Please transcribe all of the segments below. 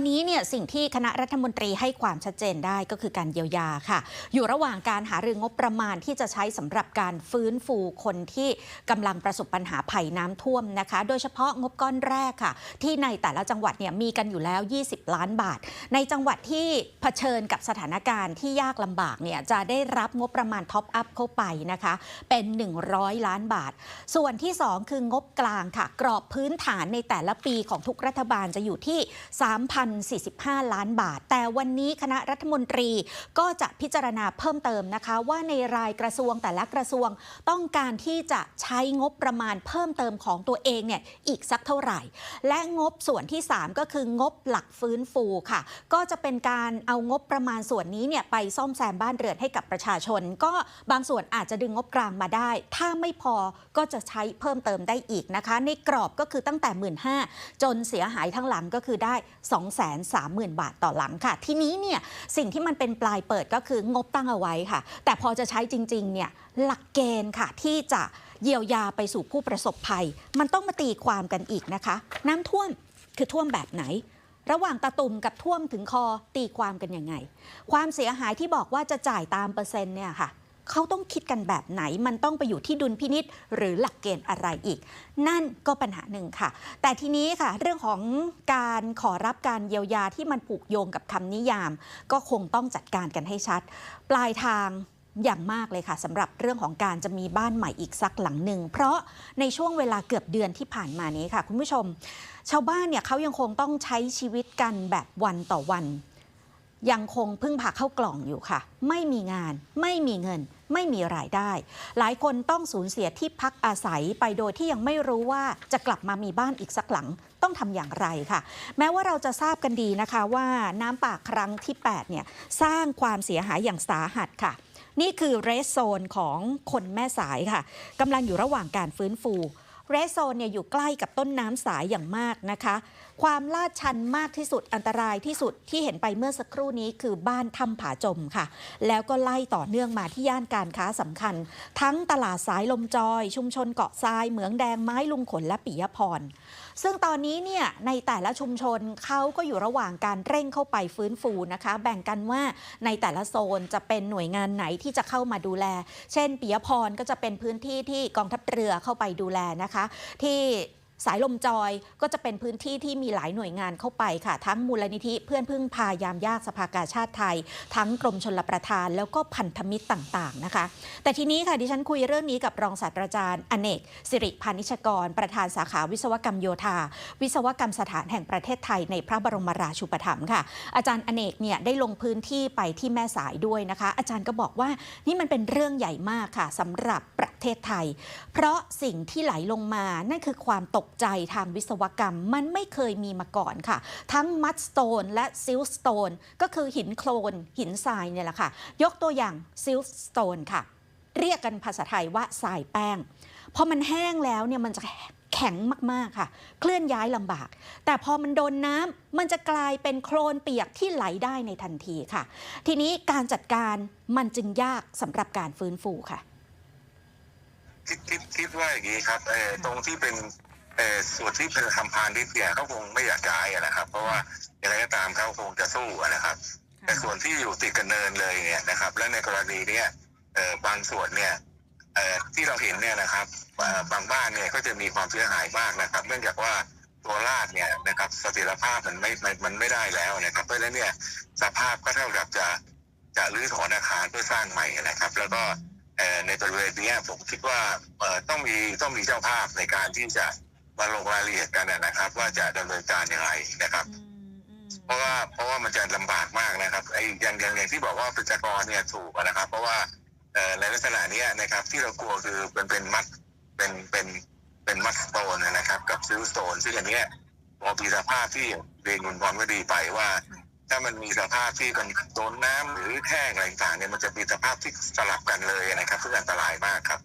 อนนี้เนี่ยสิ่งที่คณะรัฐมนตรีให้ความชัดเจนได้ก็คือการเยียวยาค่ะ อยู่ระหว่างการหารืองบประมาณที่จะใช้สำหรับการฟื้นฟูคนที่กำลังประสบปัญหาภัยน้ำท่วมนะคะ โดยเฉพาะงบก้อนแรกค่ะ ที่ในแต่ละจังหวัดเนี่ยมีกันอยู่แล้ว 20 ล้านบาท ในจังหวัดที่เผชิญกับสถานการณ์ที่ยากลำบากเนี่ยจะได้รับงบประมาณท็อปอัพเข้าไปนะคะเป็น 100 ล้านบาท ส่วนที่ 2 คืองบกลางค่ะ กรอบพื้นฐานในแต่ละปีของทุกรัฐบาลจะอยู่ที่ 3,000 3,045 ล้านบาท แต่วันนี้คณะรัฐมนตรีก็จะพิจารณาเพิ่มเติมนะคะ ว่าในรายกระทรวงแต่ละกระทรวงต้องการที่จะใช้งบประมาณเพิ่มเติมของตัวเองเนี่ยอีกสักเท่าไหร่ และงบส่วนที่ 3 ก็คืองบหลักฟื้นฟูค่ะ ก็จะเป็นการเอางบประมาณส่วนนี้เนี่ยไปซ่อมแซมบ้านเรือนให้กับประชาชน ก็บางส่วนอาจจะดึงงบกลางมาได้ ถ้าไม่พอก็จะใช้เพิ่มเติมได้อีกนะคะ ในกรอบก็คือตั้งแต่ 1 5ื่นจนเสียหายทั้งหลังก็คือได้ 2 3 0 0 0 0 บาทต่อหลังค่ะ ทีนี้เนี่ยสิ่งที่มันเป็นปลายเปิดก็คืองบตั้งเอาไว้ค่ะ แต่พอจะใช้จริงๆเนี่ยหลักเกณฑ์ค่ะที่จะเยียวยาไปสู่ผู้ประสบภัย มันต้องมาตีความกันอีกนะคะ น้ำท่วมคือท่วมแบบไหน ระหว่างตะตุ่มกับท่วมถึงคอตีความกันยังไง ความเสียหายที่บอกว่าจะจ่ายตามเปอร์เซ็นต์เนี่ยค่ะ เขาต้องคิดกันแบบไหน มันต้องไปอยู่ที่ดุลพินิษหรือหลักเกณฑ์อะไรอีก นั่นก็ปัญหาหนึ่งค่ะ แต่ทีนี้ค่ะ เรื่องของการขอรับการเยียวยาที่มันผูกโยงกับคำนิยาม ก็คงต้องจัดการกันให้ชัด ปลายทางอย่างมากเลยค่ะสำหรับเรื่องของการจะมีบ้านใหม่อีกสักหลังหนึ่ง เพราะในช่วงเวลาเกือบเดือนที่ผ่านมานี้ค่ะ คุณผู้ชม ชาวบ้านเนี่ยเขายังคงต้องใช้ชีวิตกันแบบวันต่อวัน ยังคงพึ่งพาเข้ากล่องอยู่ค่ะ ไม่มีงาน ไม่มีเงิน ไม่มีรายได้ หลายคนต้องสูญเสียที่พักอาศัยไปโดยที่ยังไม่รู้ว่าจะกลับมามีบ้านอีกสักหลังต้องทำอย่างไรค่ะ แม้ว่าเราจะทราบกันดีนะคะว่าน้ำป่าครั้งที่ 8 เนี่ยสร้างความเสียหายอย่างสาหัสค่ะ นี่คือเรสโซนของคนแม่สายค่ะกำลังอยู่ระหว่างการฟื้นฟูเรสโซนเนี่ยอยู่ใกล้กับต้นน้ำสายอย่างมากนะคะ ความลาดชันมากที่สุดอันตรายที่สุดที่เห็นไปเมื่อสักครู่นี้คือบ้านถ้ำผาจมค่ะ แล้วก็ไล่ต่อเนื่องมาที่ย่านการค้าสำคัญ ทั้งตลาดสายลมจอย ชุมชนเกาะทราย เหมืองแดงไม้ลุงขนและปิยพร ซึ่งตอนนี้เนี่ยในแต่ละชุมชนเขาก็อยู่ระหว่างการเร่งเข้าไปฟื้นฟูนะคะ แบ่งกันว่าในแต่ละโซนจะเป็นหน่วยงานไหนที่จะเข้ามาดูแล เช่นปิยพรก็จะเป็นพื้นที่ที่กองทัพเรือเข้าไปดูแลนะคะ ที่ สายลมจอยก็จะเป็นพื้นที่ที่มีหลายหน่วยงานเข้าไปค่ะ ทั้งมูลนิธิเพื่อนพึ่งพายามยากสภากาชาติไทย ทั้งกรมชนลประทาน แล้วก็พันธมิตรต่างๆนะคะ แต่ทีนี้ค่ะดิฉันคุยเรื่องนี้กับรองศาสตราจารย์ อเนก สิริพานิชกร ประธานสาขาวิศวกรรมโยธา วิศวกรรมสถานแห่งประเทศไทยในพระบรมราชูปถัมภ์ค่ะ อาจารย์อเนกเนี่ยได้ลงพื้นที่ไปที่แม่สายด้วยนะคะ อาจารย์ก็บอกว่านี่มันเป็นเรื่องใหญ่มากค่ะสำหรับประเทศไทย เพราะสิ่งที่ไหลลงมานั่นคือความตกใจทางวิศวกรรมมันไม่เคยมีมาก่อนค่ะ ทั้งมัดสโตนและซิลสโตนก็คือหินโคลน หินทรายเนี่ยแหละค่ะ ยกตัวอย่างซิลสโตนค่ะ เรียกกันภาษาไทยว่าทรายแป้งพอมันแห้งแล้วเนี่ยมันจะแข็งมาก ๆ ค่ะ เคลื่อนย้ายลำบาก แต่พอมันโดนน้ำมันจะกลายเป็นโคลนเปียกที่ไหลได้ในทันทีค่ะ ทีนี้การจัดการมันจึงยากสำหรับการฟื้นฟูค่ะ คิดคิดคิดว่าอย่างนี้ครับตรงที่เป็น ส่วนที่เป็นคำพาณิชย์เนี่ยเขาคงไม่อยากย้ายอะนะครับ เพราะว่าอย่างไรก็ตามเขาคงจะสู้อะนะครับ แต่ส่วนที่อยู่ติดกันเนินเลยเนี่ยนะครับ และในกรณีเนี้ยเออบางส่วนเนี่ยเออที่เราเห็นเนี่ยนะครับเอ่อบางบ้านเนี่ยก็จะมีความเสียหายมากนะครับ เนื่องจากว่าตัวลาดเนี่ยนะครับเสถียรภาพมันไม่มันมันไม่ได้แล้วนะครับ เพราะฉะนั้นเนี่ยสภาพก็เท่ากับจะจะรื้อถอนอาคารเพื่อสร้างใหม่นะครับ แล้วก็เอ่อในบริเวณเนี้ยผมคิดว่าเอ่อต้องมีต้องมีเจ้าภาพในการที่จะ มาลงรายละเอียดกันนะนะครับ ว่าจะดำเนินการอย่างไรนะครับ เพราะว่าเพราะว่ามันจะลำบากมากนะครับไอ้อย่างอย่างอย่างที่บอกว่าประชากรเนี่ยถูกอะนะครับ เพราะว่าเอ่อในลักษณะเนี้ยนะครับ ที่เรากลัวคือเป็นเป็นมัดเป็นเป็นเป็นมัดสโตนนะครับ กับซิลสโตนซึ่งอันเนี้ยพอมีสภาพที่เรียนคุณพรก็ดีไปว่า ถ้ามันมีสภาพที่มันโดนน้ำหรือแห้งอะไรต่างๆเนี่ยมันจะมีสภาพที่สลับกันเลยนะครับซึ่งอันตรายมากครับ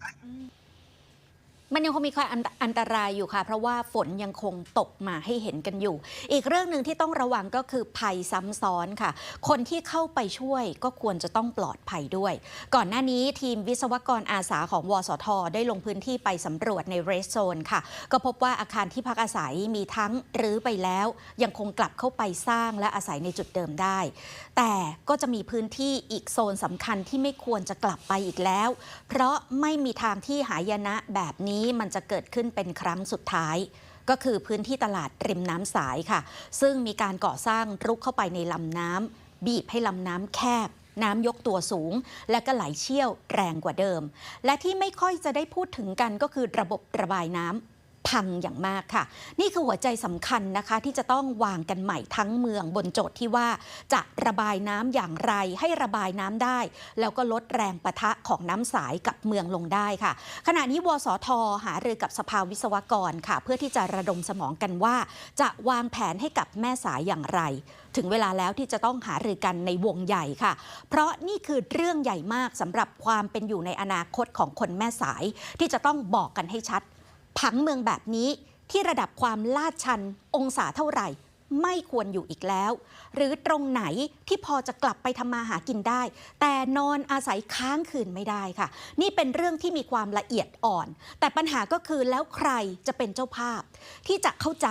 มันยังคงมีความอันตรายอยู่ค่ะ เพราะว่าฝนยังคงตกมาให้เห็นกันอยู่ อีกเรื่องหนึ่งที่ต้องระวังก็คือภัยซ้ำซ้อนค่ะ คนที่เข้าไปช่วยก็ควรจะต้องปลอดภัยด้วย ก่อนหน้านี้ทีมวิศวกรอาสาของวสท ได้ลงพื้นที่ไปสำรวจในเรสโซนค่ะ ก็พบว่าอาคารที่พักอาศัยมีทั้งรื้อไปแล้ว ยังคงกลับเข้าไปสร้างและอาศัยในจุดเดิมได้ แต่ก็จะมีพื้นที่อีกโซนสำคัญที่ไม่ควรจะกลับไปอีกแล้ว เพราะไม่มีทางที่หายนะแบบนี้มันจะเกิดขึ้นเป็นครั้งสุดท้าย ก็คือพื้นที่ตลาดริมน้ำสายค่ะ ซึ่งมีการก่อสร้างรุกเข้าไปในลำน้ำบีบให้ลำน้ำแคบน้ำยกตัวสูง และก็ไหลเชี่ยวแรงกว่าเดิม และที่ไม่ค่อยจะได้พูดถึงกันก็คือระบบระบายน้ำ พังอย่างมากค่ะ นี่คือหัวใจสำคัญนะคะที่จะต้องวางกันใหม่ทั้งเมืองบนโจทย์ที่ว่าจะระบายน้ำอย่างไรให้ระบายน้ำได้ แล้วก็ลดแรงประทะของน้ำสายกับเมืองลงได้ค่ะ ขณะนี้วสทหารือกับสภาวิศวกรค่ะ เพื่อที่จะระดมสมองกันว่า จะวางแผนให้กับแม่สายอย่างไร ถึงเวลาแล้วที่จะต้องหารือกันในวงใหญ่ค่ะ เพราะนี่คือเรื่องใหญ่มากสำหรับความเป็นอยู่ในอนาคตของคนแม่สาย ที่จะต้องบอกกันให้ชัด ผังเมืองแบบนี้ที่ระดับความลาดชันองศาเท่าไหร่ ไม่ควรอยู่อีกแล้ว หรือตรงไหนที่พอจะกลับไปทำมาหากินได้ แต่นอนอาศัยค้างคืนไม่ได้ค่ะ นี่เป็นเรื่องที่มีความละเอียดอ่อน แต่ปัญหาก็คือแล้วใครจะเป็นเจ้าภาพ ที่จะเข้าใจ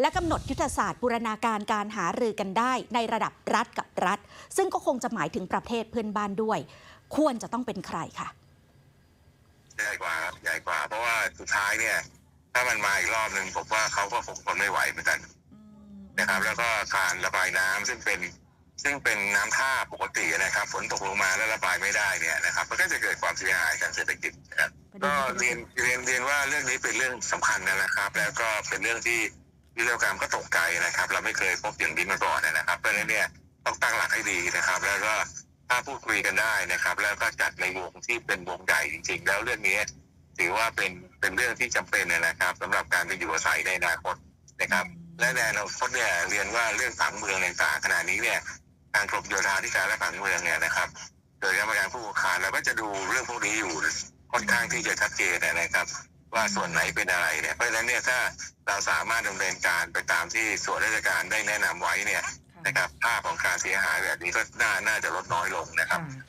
และกำหนดยุทธศาสตร์บูรณาการการหารือกันได้ในระดับรัฐกับรัฐ ซึ่งก็คงจะหมายถึงประเทศเพื่อนบ้านด้วย ควรจะต้องเป็นใครค่ะ ใหญ่กว่าครับใหญ่กว่า เพราะว่าสุดท้ายเนี่ย ถ้ามันมาอีกรอบหนึ่งผมว่าเขาก็คงทนไม่ไหวเหมือนกันนะครับ แล้วก็การระบายน้ำซึ่งเป็นซึ่งเป็นน้ำท่าปกตินะครับฝนตกลงมาแล้วระบายไม่ได้เนี่ยนะครับมันก็จะเกิดความเสียหายทางเศรษฐกิจนะครับก็เรียนเรียนเรียนว่าเรื่องนี้เป็นเรื่องสำคัญนะครับ แล้วก็เป็นเรื่องที่วิศวกรรมก็ตกใจนะครับ เราไม่เคยพบอย่างนี้มาก่อนนะครับเพราะฉะนั้นเนี่ยต้องตั้งหลักให้ดีนะครับ แล้วก็ ถ้าพูดคุยกันได้นะครับ แล้วก็จัดในวงที่เป็นวงใหญ่จริง ๆ แล้วเรื่องนี้ถือว่าเป็นเป็นเรื่องที่จำเป็นนะครับสำหรับการไปอยู่อาศัยในอนาคตนะครับ และในอนาคตเนี่ยเรียนว่าเรื่องผังเมืองต่างๆขณะนี้เนี่ยทางกรมโยธาธิการและผังเมืองเนี่ยนะครับ โดยกรรมการผู้ปกครองเราก็จะดูเรื่องพวกนี้อยู่ค่อนข้างที่จะชัดเจนนะครับ ว่าส่วนไหนเป็นอะไรเนี่ยเพราะฉะนั้นเนี่ยถ้าเราสามารถดำเนินการไปตามที่ส่วนราชการได้แนะนำไว้เนี่ย นะครับภาพของการเสียหายแบบนี้ก็น่าน่าจะลดน้อยลงนะครับ